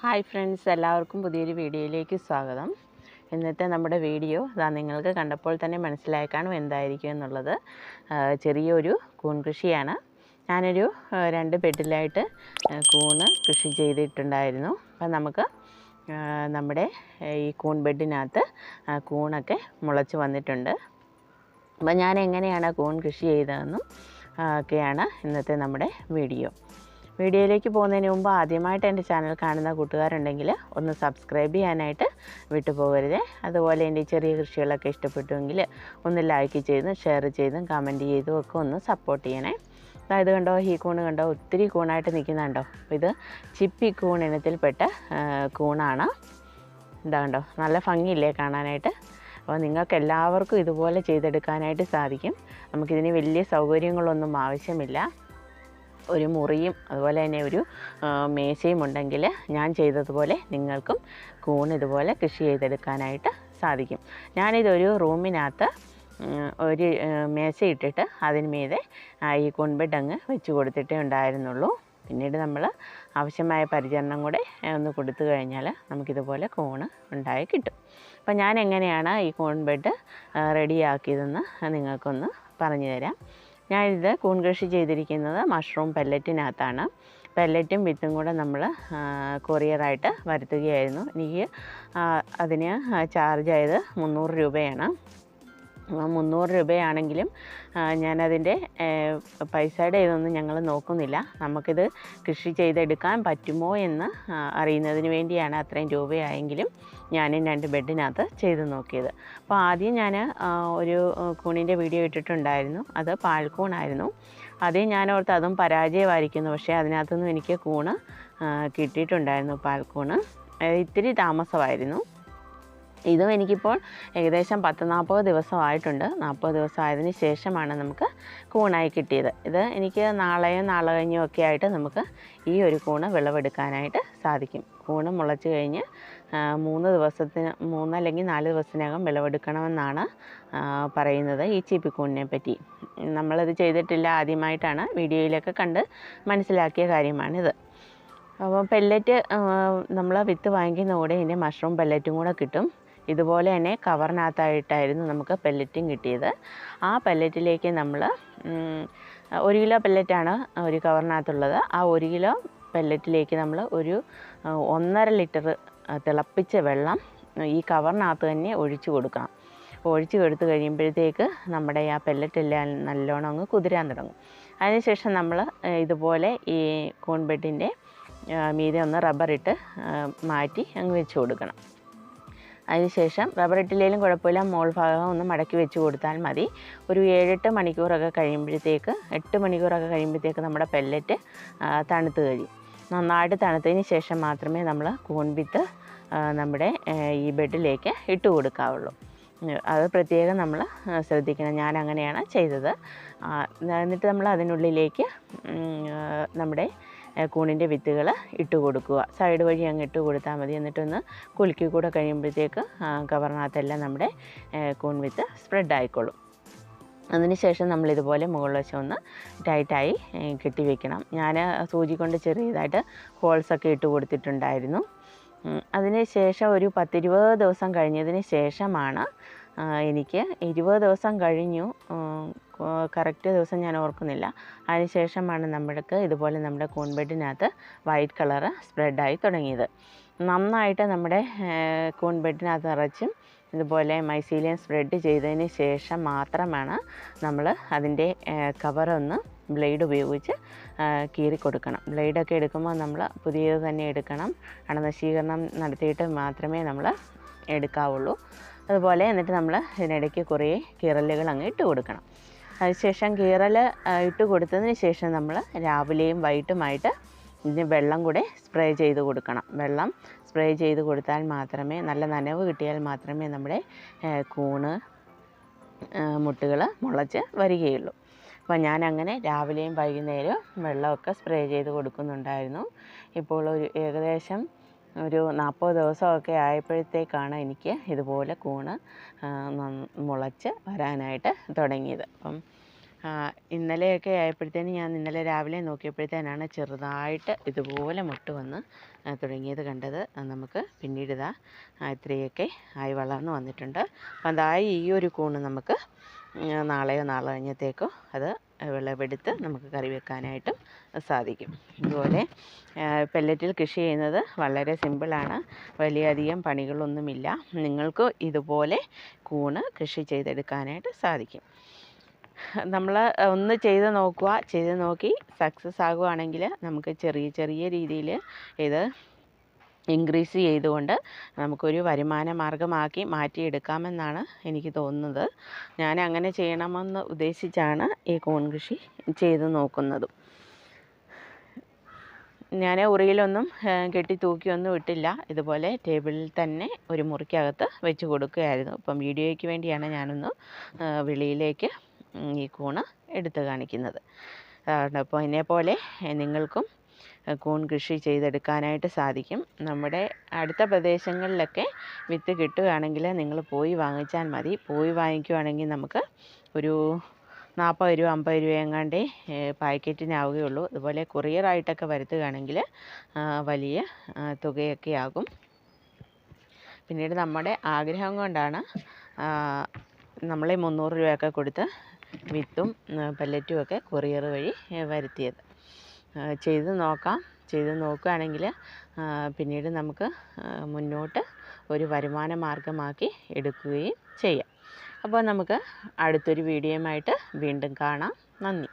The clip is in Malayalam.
ഹായ് ഫ്രണ്ട്സ് എല്ലാവർക്കും പുതിയൊരു വീഡിയോയിലേക്ക് സ്വാഗതം. ഇന്നത്തെ നമ്മുടെ വീഡിയോ ഇതാ നിങ്ങൾക്ക് കണ്ടപ്പോൾ തന്നെ മനസ്സിലായി കാണും എന്തായിരിക്കും എന്നുള്ളത്. ചെറിയൊരു കൂൺ കൃഷിയാണ്. ഞാനൊരു രണ്ട് ബെഡിലായിട്ട് കൂണ് കൃഷി ചെയ്തിട്ടുണ്ടായിരുന്നു. അപ്പം നമുക്ക് നമ്മുടെ ഈ കൂൺ ബെഡിനകത്ത് കൂണൊക്കെ മുളച്ച് വന്നിട്ടുണ്ട്. അപ്പം ഞാൻ എങ്ങനെയാണ് കൂൺ കൃഷി ചെയ്തതെന്നും ഒക്കെയാണ് ഇന്നത്തെ നമ്മുടെ വീഡിയോ. വീഡിയോയിലേക്ക് പോകുന്നതിന് മുമ്പ് ആദ്യമായിട്ട് എന്റെ ചാനൽ കാണുന്ന കൂട്ടുകാരുണ്ടെങ്കിൽ ഒന്ന് സബ്സ്ക്രൈബ് ചെയ്യാനായിട്ട് വിട്ടുപോകരുത്. അതുപോലെ എന്റെ ചെറിയ കൃഷികളൊക്കെ ഇഷ്ടപ്പെട്ടുവെങ്കിൽ ഒന്ന് ലൈക്ക് ചെയ്തും ഷെയർ ചെയ്തും കമന്റ് ചെയ്തും ഒക്കെ ഒന്ന് സപ്പോർട്ട് ചെയ്യണേ. അതായത് കണ്ടോ ഈ കൂണ് കണ്ടോ ഒത്തിരി കൂണായിട്ട് നിൽക്കുന്നുണ്ടോ ഇത് ചിപ്പി കൂൺ ഇനത്തിൽപ്പെട്ട കൂണാണ്. എന്താ കണ്ടോ നല്ല ഭംഗിയില്ലേ കാണാനായിട്ട്? അപ്പോൾ നിങ്ങൾക്ക് എല്ലാവർക്കും ഇതുപോലെ ചെയ്തെടുക്കാനായിട്ട് സാധിക്കും. നമുക്കിതിന് വലിയ സൗകര്യങ്ങളൊന്നും ആവശ്യമില്ല. ഒരു മുറിയും അതുപോലെ തന്നെ ഒരു മേശയും ഉണ്ടെങ്കിൽ ഞാൻ ചെയ്തതുപോലെ നിങ്ങൾക്കും കൂൺ ഇതുപോലെ കൃഷി ചെയ്തെടുക്കാനായിട്ട് സാധിക്കും. ഞാനിതൊരു റൂമിനകത്ത് ഒരു മേശ ഇട്ടിട്ട് അതിന് ഈ കൂൺബെഡ് അങ്ങ് വെച്ച് കൊടുത്തിട്ടേ ഉണ്ടായിരുന്നുള്ളൂ. പിന്നീട് നമ്മൾ ആവശ്യമായ പരിചരണം കൂടെ ഒന്ന് കൊടുത്തു കഴിഞ്ഞാൽ നമുക്കിതുപോലെ കോണ് ഉണ്ടായി കിട്ടും. അപ്പോൾ ഞാൻ എങ്ങനെയാണ് ഈ കോൺ ബെഡ് റെഡിയാക്കിയതെന്ന് നിങ്ങൾക്കൊന്ന് പറഞ്ഞു തരാം. ഞാനിത് കൂൺ കൃഷി ചെയ്തിരിക്കുന്നത് മഷ്റൂം പെല്ലറ്റിനകത്താണ്. പെല്ലറ്റും വിത്തും കൂടെ നമ്മൾ കൊറിയറായിട്ട് വരുത്തുകയായിരുന്നു. എനിക്ക് അതിന് ചാർജ് ആയത് മുന്നൂറ് രൂപയാണ്. മുന്നൂറ് രൂപയാണെങ്കിലും ഞാനതിന്റെ പൈസയുടെ ഇതൊന്നും ഞങ്ങൾ നോക്കുന്നില്ല. നമുക്കിത് കൃഷി ചെയ്തെടുക്കാൻ പറ്റുമോ എന്ന് അറിയുന്നതിന് വേണ്ടിയാണ് അത്രയും രൂപയായെങ്കിലും. ഞാനും രണ്ട് ബെഡിനകത്ത് ചെയ്ത് നോക്കിയത്. അപ്പോൾ ആദ്യം ഞാൻ ഒരു കൂണിന്റെ വീഡിയോ ഇട്ടിട്ടുണ്ടായിരുന്നു. അത് പാൽക്കൂണായിരുന്നു. ആദ്യം ഞാൻ ഓർത്ത് അതും പരാജയമായിരിക്കുന്നു. പക്ഷേ അതിനകത്തുനിന്നും എനിക്ക് കൂണ് കിട്ടിയിട്ടുണ്ടായിരുന്നു പാൽക്കൂണ്. ഇത്തിരി താമസമായിരുന്നു. ഇതും എനിക്കിപ്പോൾ ഏകദേശം പത്ത് നാൽപ്പത് ദിവസമായിട്ടുണ്ട്. നാൽപ്പത് ദിവസമായതിന് ശേഷമാണ് നമുക്ക് കൂണായി കിട്ടിയത്. ഇത് എനിക്ക് നാളെയോ നാളെ കഴിഞ്ഞോ ഒക്കെ ആയിട്ട് നമുക്ക് ഈ ഒരു കൂണ് വിളവെടുക്കാനായിട്ട് സാധിക്കും. കൂണ് മുളച്ച് കഴിഞ്ഞ് മൂന്ന് ദിവസത്തിന് മൂന്ന് അല്ലെങ്കിൽ നാല് ദിവസത്തിനകം വിളവെടുക്കണമെന്നാണ് പറയുന്നത് ഈ ചീപ്പിക്കൂണിനെ പറ്റി. നമ്മളത് ചെയ്തിട്ടില്ല ആദ്യമായിട്ടാണ് വീഡിയോയിലൊക്കെ കണ്ട് മനസ്സിലാക്കിയ കാര്യമാണിത്. അപ്പോൾ പെല്ലറ്റ് നമ്മൾ വിത്ത് വാങ്ങിക്കുന്ന കൂടെ ഇതിന്റെ മഷ്റൂം പെല്ലറ്റും കൂടെ കിട്ടും. ഇതുപോലെ തന്നെ കവറിനകത്തായിട്ടായിരുന്നു നമുക്ക് പെല്ലറ്റും കിട്ടിയത്. ആ പെല്ലറ്റിലേക്ക് നമ്മൾ ഒരു കിലോ പെല്ലറ്റാണ് ഒരു കവറിനകത്തുള്ളത്. ആ ഒരു കിലോ പെല്ലറ്റിലേക്ക് നമ്മൾ ഒരു ഒന്നര ലിറ്റർ തിളപ്പിച്ച വെള്ളം ഈ കവറിനകത്ത് തന്നെ ഒഴിച്ചു കൊടുക്കാം ഒഴിച്ചു കൊടുത്ത് കഴിയുമ്പോഴത്തേക്ക് നമ്മുടെ ആ പെല്ലറ്റെല്ലാം നല്ലോണം അങ്ങ് കുതിരാൻ തുടങ്ങും. അതിനുശേഷം നമ്മൾ ഇതുപോലെ ഈ കോൺബെഡിന്റെ മീതെ ഒന്ന് റബ്ബറിട്ട് മാറ്റി അങ്ങ് വെച്ച് കൊടുക്കണം. അതിനുശേഷം റബ്ബർ ഇട്ടില്ലെങ്കിലും കുഴപ്പമില്ല. മോൾ ഭാഗം ഒന്ന് മടക്കി വെച്ച് കൊടുത്താൽ മതി. ഒരു ഏഴെട്ട് മണിക്കൂറൊക്കെ കഴിയുമ്പോഴത്തേക്ക് എട്ട് മണിക്കൂറൊക്കെ കഴിയുമ്പോഴത്തേക്ക് നമ്മുടെ പെല്ലറ്റ് തണുത്ത് കഴിയും. നന്നായിട്ട് തണുത്തതിന് ശേഷം മാത്രമേ നമ്മൾ കൂൺവിത്ത് നമ്മുടെ ഈ ബെഡിലേക്ക് ഇട്ട് കൊടുക്കാവുള്ളൂ. അത് പ്രത്യേകം നമ്മൾ ശ്രദ്ധിക്കണം. ഞാൻ അങ്ങനെയാണ് ചെയ്തത്. എന്നിട്ട് നമ്മൾ അതിനുള്ളിലേക്ക് നമ്മുടെ കൂണിന്റെ വിത്തുകൾ ഇട്ട് കൊടുക്കുക. സൈഡ് വഴി അങ്ങ് ഇട്ട് കൊടുത്താൽ മതി. എന്നിട്ടൊന്ന് കുലുക്കി കൂടെ കഴിയുമ്പോഴത്തേക്ക് കവറിനകത്തെല്ലാം നമ്മുടെ കൂൺ വിത്ത് സ്പ്രെഡ് ആയിക്കോളും. അതിനുശേഷം നമ്മൾ ഇതുപോലെ മുകൾ വശം ഒന്ന് ടൈറ്റായി കെട്ടി വെക്കണം. ഞാൻ സൂചി കൊണ്ട് ചെറിയതായിട്ട് ഹോൾസൊക്കെ ഇട്ട് കൊടുത്തിട്ടുണ്ടായിരുന്നു. അതിന് ശേഷം ഒരു പത്തിരുപത് ദിവസം കഴിഞ്ഞതിന് ശേഷമാണ് എനിക്ക് ഇരുപത് ദിവസം കഴിഞ്ഞു കറക്റ്റ് ദിവസം ഞാൻ ഓർക്കുന്നില്ല. അതിനുശേഷമാണ് നമ്മൾക്ക് ഇതുപോലെ നമ്മുടെ കൂൺബെഡിനകത്ത് വൈറ്റ് കളറ് സ്പ്രെഡായി തുടങ്ങിയത്. നന്നായിട്ട് നമ്മുടെ കൂൺബെഡിനകത്ത് നിറച്ചും ഇതുപോലെ മൈസീലിയൻ സ്പ്രെഡ് ചെയ്തതിന് ശേഷം മാത്രമാണ് നമ്മൾ അതിന്റെ കവറൊന്ന് ബ്ലേഡ് ഉപയോഗിച്ച് കീറി കൊടുക്കണം. ബ്ലേഡൊക്കെ എടുക്കുമ്പോൾ നമ്മൾ പുതിയത് തന്നെ എടുക്കണം. അണുനശീകരണം നടത്തിയിട്ട് മാത്രമേ നമ്മൾ എടുക്കാവുള്ളൂ. അതുപോലെ എന്നിട്ട് നമ്മൾ ഇതിനിടയ്ക്ക് കുറേ കീറലുകൾ അങ്ങ് ഇട്ട് കൊടുക്കണം. അതിനുശേഷം കീറൽ ഇട്ട് കൊടുത്തതിന് ശേഷം നമ്മൾ രാവിലെയും വൈകിട്ടുമായിട്ട് ഇതിന് വെള്ളം കൂടെ സ്പ്രേ ചെയ്ത് കൊടുക്കണം. വെള്ളം സ്പ്രേ ചെയ്ത് കൊടുത്താൽ മാത്രമേ നല്ല നനവ് കിട്ടിയാൽ മാത്രമേ നമ്മുടെ കൂണ് മുട്ടുകൾ മുളച്ച് വരികയുള്ളൂ. അപ്പോൾ ഞാൻ അങ്ങനെ രാവിലെയും വൈകുന്നേരവും വെള്ളമൊക്കെ സ്പ്രേ ചെയ്ത് കൊടുക്കുന്നുണ്ടായിരുന്നു. ഇപ്പോൾ ഒരു ഏകദേശം ഒരു നാൽപ്പത് ദിവസമൊക്കെ ആയപ്പോഴത്തേക്കാണ് എനിക്ക് ഇതുപോലെ കൂണ് മുളച്ച് വരാനായിട്ട് തുടങ്ങിയത്. അപ്പം ഇന്നലെയൊക്കെ ആയപ്പോഴത്തേന് ഞാൻ ഇന്നലെ രാവിലെ നോക്കിയപ്പോഴത്തേനാണ് ചെറുതായിട്ട് ഇതുപോലെ മുട്ട് വന്ന് തുടങ്ങിയത് കണ്ടത്. നമുക്ക് പിന്നീട് ഇതാ ഇത്രയൊക്കെ ആയി വളർന്നു വന്നിട്ടുണ്ട്. അപ്പം അതായി ഈ ഒരു കൂണ് നമുക്ക് നാളെയോ നാളെ കഴിഞ്ഞത്തേക്കോ അത് വിളവെടുത്ത് നമുക്ക് കറി വെക്കാനായിട്ടും സാധിക്കും. ഇതുപോലെ പെല്ലറ്റിൽ കൃഷി ചെയ്യുന്നത് വളരെ സിമ്പിളാണ് വലിയധികം പണികളൊന്നുമില്ല. നിങ്ങൾക്ക് ഇതുപോലെ കൂണ് കൃഷി ചെയ്തെടുക്കാനായിട്ട് സാധിക്കും. നമ്മൾ ഒന്ന് ചെയ്ത് നോക്കുക. ചെയ്ത് നോക്കി സക്സസ് ആകുവാണെങ്കിൽ നമുക്ക് ചെറിയ ചെറിയ രീതിയിൽ ഇത് ഇൻക്രീസ് ചെയ്തുകൊണ്ട് നമുക്കൊരു വരുമാന മാർഗമാക്കി മാറ്റിയെടുക്കാമെന്നാണ് എനിക്ക് തോന്നുന്നത്. ഞാൻ അങ്ങനെ ചെയ്യണമെന്ന് ഉദ്ദേശിച്ചാണ് ഈ കൂൺ കൃഷി ചെയ്ത് നോക്കുന്നതും. ഞാൻ ഉറിയിലൊന്നും കെട്ടി തൂക്കിയൊന്നും ഇട്ടില്ല. ഇതുപോലെ ടേബിളിൽ തന്നെ ഒരു മുറിക്കകത്ത് വെച്ച് കൊടുക്കുകയായിരുന്നു. അപ്പം വീഡിയോയ്ക്ക് വേണ്ടിയാണ് ഞാനൊന്ന് വിളിയിലേക്ക് ഈ കൂണ് എടുത്ത് കാണിക്കുന്നത്. അപ്പോൾ ഇതേപോലെ നിങ്ങൾക്കും കൂൺ കൃഷി ചെയ്തെടുക്കാനായിട്ട് സാധിക്കും. നമ്മുടെ അടുത്ത പ്രദേശങ്ങളിലൊക്കെ വിത്ത് കിട്ടുകയാണെങ്കിൽ നിങ്ങൾ പോയി വാങ്ങിച്ചാൽ മതി. പോയി വാങ്ങിക്കുകയാണെങ്കിൽ നമുക്ക് ഒരു നാൽപ്പത് രൂപ അമ്പത് രൂപ എങ്ങാണ്ടേ പാക്കറ്റിനാവുകയുള്ളൂ. അതുപോലെ കൊറിയറായിട്ടൊക്കെ വരുത്തുകയാണെങ്കിൽ വലിയ തുകയൊക്കെ ആകും. പിന്നീട് നമ്മുടെ ആഗ്രഹം കൊണ്ടാണ് നമ്മൾ മുന്നൂറ് രൂപയൊക്കെ കൊടുത്ത് വിത്തും പല്ലറ്റും ഒക്കെ കൊറിയർ വഴി വരുത്തിയത്. ചെയ്ത് നോക്കാം. ചെയ്ത് നോക്കുകയാണെങ്കിൽ പിന്നീട് നമുക്ക് മുന്നോട്ട് ഒരു വരുമാന മാർഗമാക്കി എടുക്കുകയും ചെയ്യാം. അപ്പോൾ നമുക്ക് അടുത്തൊരു വീഡിയോയുമായിട്ട് വീണ്ടും കാണാം. നന്ദി.